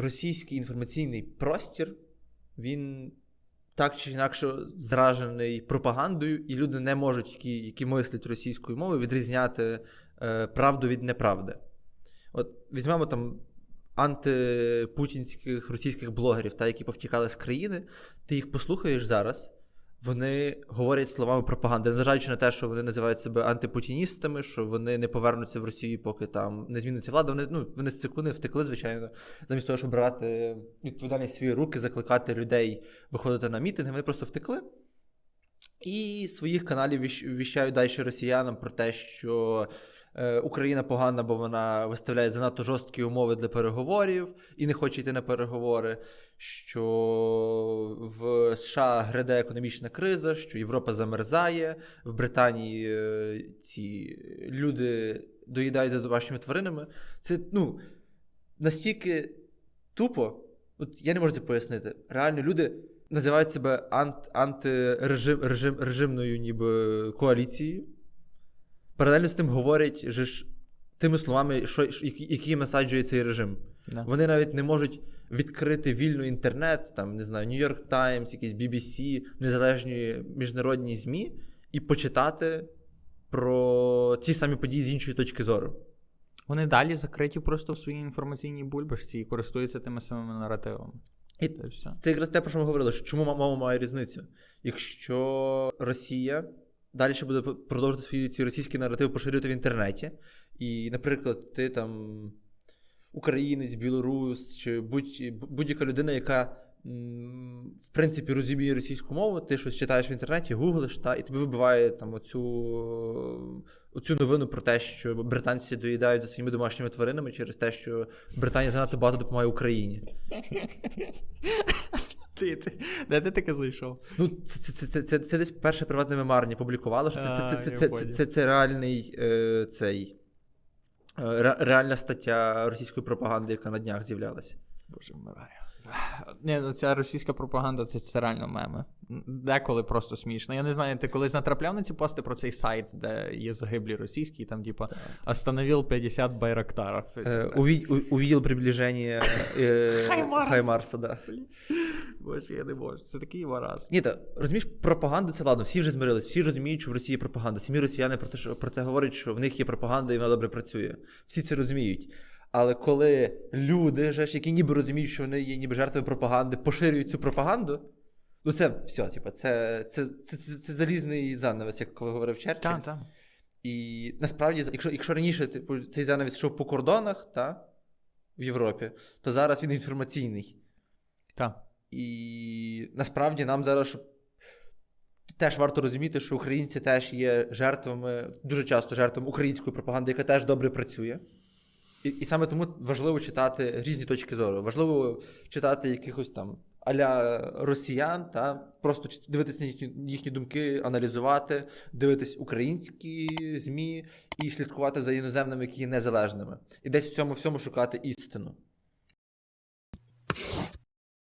російський інформаційний простір, він так чи інакше зражений пропагандою, і люди не можуть, які, які мислять російською мовою, відрізняти е, правду від неправди. От візьмемо там антипутінських російських блогерів, та, які повтікали з країни, ти їх послухаєш зараз. Вони говорять словами пропаганди, незважаючи на те, що вони називають себе антипутіністами, що вони не повернуться в Росію, поки там не зміниться влада. Вони ну вони з цикуни втекли, звичайно, замість того, щоб брати відповідальність свої руки, закликати людей виходити на мітинги. Вони просто втекли. І своїх каналів віщ- віщають далі росіянам про те, що Україна погана, бо вона виставляє занадто жорсткі умови для переговорів і не хоче йти на переговори. Що в США гряде економічна криза, що Європа замерзає, в Британії е, ці люди доїдають за домашніми тваринами. Це ну настільки тупо, от я не можу це пояснити. Реально люди називають себе ант, антирежим режим, ніби коаліцією. Паралельно з тим говорять же ж тими словами, що, які, насаджує цей режим. Да. Вони навіть не можуть відкрити вільно інтернет, там, не знаю, New York Times, якісь BBC, незалежні міжнародні ЗМІ, і почитати про ті самі події з іншої точки зору. Вони далі закриті просто в своїй інформаційній бульбашці і користуються тими самими наративами. І це якраз те, про що ми говорили, що чому мова має різницю. Якщо Росія далі буде продовжувати свої ці російські наративи поширювати в інтернеті, і, наприклад, ти там українець, білорус чи будь, будь-яка людина, яка в принципі розуміє російську мову, ти щось читаєш в інтернеті, гуглиш, та, і тобі вибиває там оцю, оцю новину про те, що британці доїдають за своїми домашніми тваринами через те, що Британія занадто багато допомагає Україні. Ти, ти, де ти таке знайшов? Ну, це, це, це, це, це, це десь перше приватне мемарні публікувало, що це, це, це, це, це, це, це, це реальний е, цей, е, ре- реальна стаття російської пропаганди, яка на днях з'являлася. Боже, вмираю. Ні, ну ця російська пропаганда це, це реально меми. Деколи просто смішно. Я не знаю, ти колись натрапляв на ці пости про цей сайт, де є загиблі російські, там, типа, остановив 50 байрактарів. Е, уві- приближення е. Хаймарса, да. Боже, я не можу. Це такий вараз. Ні, та розумієш, пропаганда це ладно, всі вже змирились, всі розуміють, що в Росії є пропаганда. Самі росіяни про те, що про це говорять, що в них є пропаганда і вона добре працює. Всі це розуміють. Але коли люди, же ж, які ніби розуміють, що вони є ніби жертвою пропаганди, поширюють цю пропаганду, ну це все, типу, це, це, це, це, це залізний занавес, як говорив Черчилль. Так, так. І насправді, якщо, якщо раніше типу, цей занавіс йшов по кордонах та, в Європі, то зараз він інформаційний. Так. І насправді нам зараз теж варто розуміти, що українці теж є жертвами, дуже часто жертвами української пропаганди, яка теж добре працює. І, і саме тому важливо читати різні точки зору. Важливо читати якихось там аля росіян, та просто дивитися на їхні, їхні думки, аналізувати, дивитись українські ЗМІ і слідкувати за іноземними, які є незалежними. І десь в цьому всьому шукати істину.